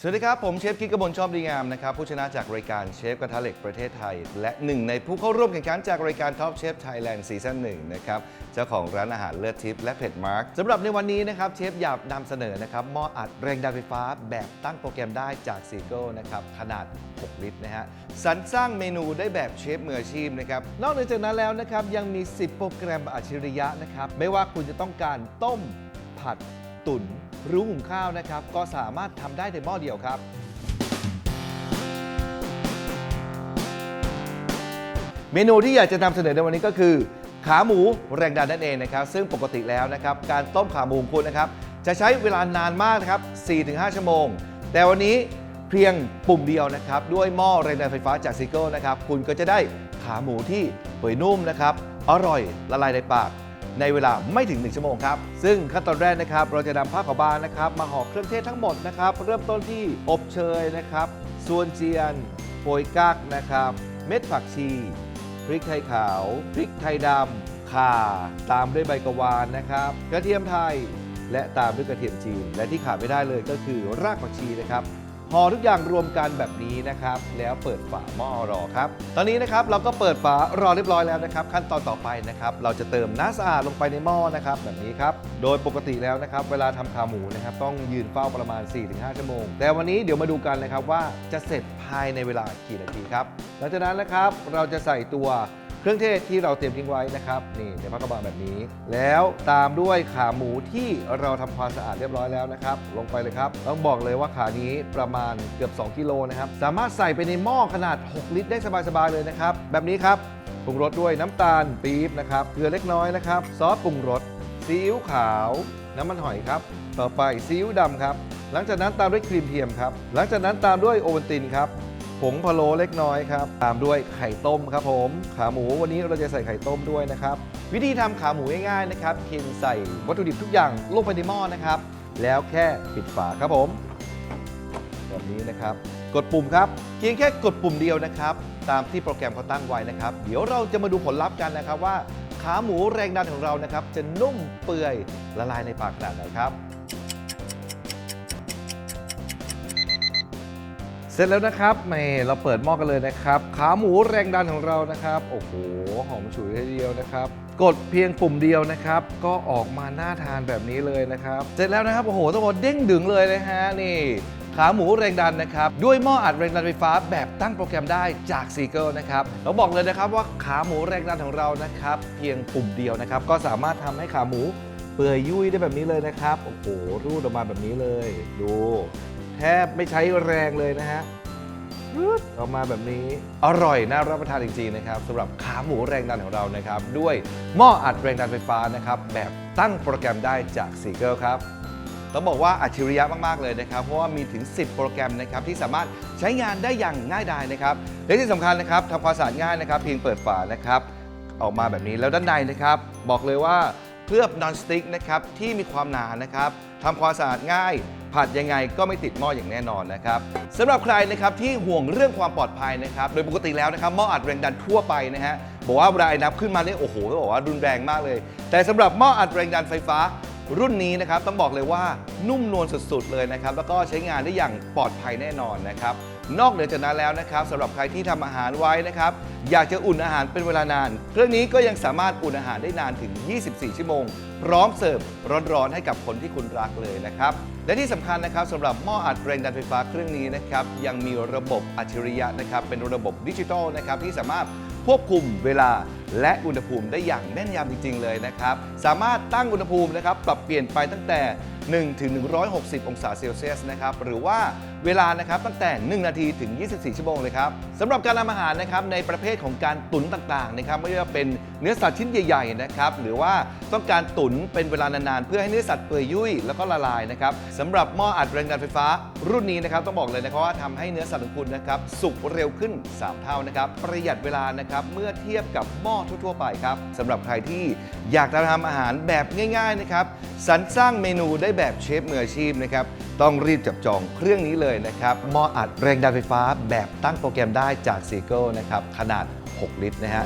สวัสดีครับ ผมเชฟกิ๊กกบลชอบดีงามนะครับ ผู้ชนะจากรายการเชฟกระทะเหล็กประเทศไทย และหนึ่งในผู้เข้าร่วมแข่งขันจากรายการ Top Chef Thailand ซีซั่นหนึ่งนะครับ เจ้าของร้านอาหารเลือดทิพย์และเผ็ดมาร์กสำหรับในวันนี้นะครับ เชฟอยากนำเสนอนะครับหม้ออัดแรงดันไฟฟ้าแบบตั้งโปรแกรมได้จากซีโก้นะครับ ขนาด 6 ลิตรนะฮะสรรสร้างเมนูได้แบบเชฟมืออาชีพนะครับนอกเหนือจากนั้นแล้วนะครับยังมี 10 โปรแกรมอัจฉริยะนะครับไม่ว่าคุณจะต้องการต้มผัด ตุ๋นหรือหุงข้าวนะครับ ก็สามารถทำได้ในหม้อเดียวครับ เมนูที่อยากจะนำเสนอในวันนี้ก็คือ ขาหมูแรงดันนั่นเองนะครับ ซึ่งปกติแล้วนะครับ การต้มขาหมูของคุณนะครับ จะใช้เวลานานมากนะครับ 4-5 ชั่วโมง แต่วันนี้เพียงปุ่มเดียวนะครับ ด้วยหม้อแรงดันไฟฟ้าจากซิโก้นะครับ คุณก็จะได้ขาหมูที่เปื่อยนุ่มนะครับ อร่อยละลายในปาก ในเวลาไม่ถึง 1 ชั่วโมงครับ ซึ่งขั้นตอนแรกนะครับ เราจะนำผ้าขาวบางนะครับมาห่อเครื่องเทศทั้งหมดนะครับ เริ่มต้นที่อบเชยนะครับส่วนเจียนโปยกักนะครับ เม็ดผักชี พริกไทยขาว พริกไทยดำข่า ตามด้วยใบกะวานนะครับ กระเทียมไทย และตามด้วยกระเทียมจีน และที่ขาดไม่ได้เลยก็คือรากผักชีนะครับ ห่อทุกอย่างรวมกันแบบนี้นะครับ แล้วเปิดฝาหม้อรอครับ ตอนนี้นะครับเราก็เปิดฝารอเรียบร้อยแล้วนะครับ ขั้นตอนต่อไปนะครับ เราจะเติมน้ำสะอาดลงไปในหม้อนะครับแบบนี้ครับ โดยปกติแล้วนะครับ เวลาทำขาหมูนะครับ ต้องยืนเฝ้าประมาณ 4-5 ชั่วโมง แต่วันนี้เดี๋ยวมาดูกันนะครับว่าจะเสร็จภายในเวลากี่นาทีครับ หลังจากนั้นนะครับเราจะใส่ตัว เครื่องเทศที่เราเตรียมทิ้งไว้นะครับนี่ในพักกระบาแบบนี้ แล้วตามด้วยขาหมูที่เราทำความสะอาดเรียบร้อยแล้วนะครับ ลงไปเลยครับต้องบอกเลยว่าขานี้ประมาณเกือบ 2 กิโลนะครับสามารถใส่ไปในหม้อขนาด 6 ลิตรได้สบายๆเลยนะครับ แบบนี้ครับปรุงรสด้วยน้ำตาลปี๊บนะครับเกลือเล็กน้อยนะครับซอสปรุงรสซีอิ๊วขาว น้ำมันหอยครับ ต่อไปซีอิ๊วดำครับ หลังจากนั้นตามด้วยครีมเทียมครับ หลังจากนั้นตามด้วยโอวัลตินครับ ผงพะโล้เล็กน้อยครับ ตามด้วยไข่ต้มครับผม ขาหมูวันนี้เราจะใส่ไข่ต้มด้วยนะครับ วิธีทำขาหมูง่ายๆนะครับเพียงใส่วัตถุดิบทุกอย่างลงไปในหม้อนะครับ แล้วแค่ปิดฝาครับผมแบบนี้นะครับ กดปุ่มครับเพียงแค่กดปุ่มเดียวนะครับ ตามที่โปรแกรมเขาตั้งไว้นะครับ เดี๋ยวเราจะมาดูผลลัพธ์กันนะครับว่า ขาหมูแรงดันของเรานะครับ จะนุ่มเปื่อยละลายในปากขนาดไหนครับ สร็จแล้วนะครับแม่เราเปิดหม้อกันเลยนะครับ ขาหมูแรงดันของเรานะครับ โอ้โห หอมฉุยทีเดียวนะครับ กดเพียงปุ่มเดียวนะครับ ก็ออกมาน่าทานแบบนี้เลยนะครับ เสร็จแล้วนะครับ โอ้โหต้องบอกเด้งดึงเลยนะฮะ นี่ ขาหมูแรงดันนะครับ ด้วยหม้ออัดแรงดันไฟฟ้าแบบตั้งโปรแกรมได้จากซีเกิลนะครับ เราบอกเลยนะครับว่าขาหมูแรงดันของเรานะครับ เพียงปุ่มเดียวนะครับ ก็สามารถทำให้ขาหมูเปื่อยยุ่ยได้แบบนี้เลยนะครับ โอ้โหรูดออกมาแบบนี้เลย ดู แทบไม่ใช้แรงเลยนะฮะรึดออกมาแบบนี้อร่อยน่ารับประทานจริงๆนะครับสำหรับขาหมูแรงดันของเรานะครับ ด้วยหม้ออัดแรงดันไฟฟ้านะครับแบบตั้งโปรแกรมได้จากซีเกิลครับต้องบอกว่าอัจฉริยะมากๆเลยนะครับ เพราะว่ามีถึง 10 โปรแกรมนะครับที่สามารถใช้งานได้อย่างง่ายดายนะครับและที่สำคัญนะครับทำความสะอาดง่ายนะครับ เพียงเปิดฝานะครับ ออกมาแบบนี้แล้วด้านในนะครับ บอกเลยว่า เคลือบนอนสติ๊กนะครับที่มีความหนานะครับทำความสะอาดง่าย ผัดยังไงก็ไม่ติดหม้ออย่างแน่นอนนะครับสำหรับใครนะครับที่ห่วงเรื่องความปลอดภัยนะครับโดยปกติแล้วนะครับหม้ออัดแรงดันทั่วไปนะฮะบอกว่าเวลาไอ้น้ำขึ้นมาเนี่ยโอ้โหต้องบอกว่ารุนแรงมากเลย แต่สำหรับหม้ออัดแรงดันไฟฟ้า รุ่นนี้นะครับต้องบอกเลยว่านุ่มนวลสุดๆเลยนะครับแล้วก็ใช้งานได้อย่างปลอดภัยแน่นอนนะครับนอกเหนือจากนั้นแล้วนะครับสำหรับใครที่ทำอาหารไว้นะครับอยากจะอุ่นอาหารเป็นเวลานาน เครื่องนี้ก็ยังสามารถอุ่นอาหารได้นานถึง 24 ชั่วโมง พร้อมเสิร์ฟร้อนๆให้กับคนที่คุณรักเลยนะครับและที่สำคัญนะครับสำหรับหม้ออัดแรงดันไฟฟ้าเครื่องนี้นะครับยังมีระบบอัจฉริยะนะครับเป็นระบบดิจิทัลนะครับที่สามารถควบคุมเวลา และอุณหภูมิได้อย่างแม่นยำจริง ๆ เลยนะครับ สามารถตั้งอุณหภูมินะครับปรับเปลี่ยนไปตั้งแต่ 1 ถึง 160 องศาเซลเซียสนะครับ หรือว่าเวลานะครับตั้งแต่ 1 นาทีถึง 24 ชั่วโมงเลยครับสำหรับการทำอาหารนะครับในประเภทของการตุ๋นต่างๆนะครับไม่ว่าเป็นเนื้อสัตว์ชิ้นใหญ่ๆนะครับหรือว่าต้องการตุ๋นเป็นเวลานานๆ เพื่อให้เนื้อสัตว์เปื่อยยุ่ยแล้วก็ละลายนะครับสำหรับหม้ออัดแรงดันไฟฟ้า รุ่นนี้นะครับต้องบอกเลยนะครับว่าทำให้เนื้อสัตว์ของคุณนะครับสุกเร็วขึ้น 3 เท่านะครับประหยัดเวลานะครับเมื่อเทียบกับหม้อทั่วๆไปครับสำหรับใครที่อยากจะทำอาหารแบบง่าย ๆนะครับสรรสร้างเมนูได้แบบเชฟมืออาชีพนะครับต้องรีบจับจองเครื่องนี้เลยนะครับหม้ออัดแรงดันไฟฟ้าแบบตั้งโปรแกรมได้จากซีเกิลนะครับขนาด 6 ลิตรนะฮะ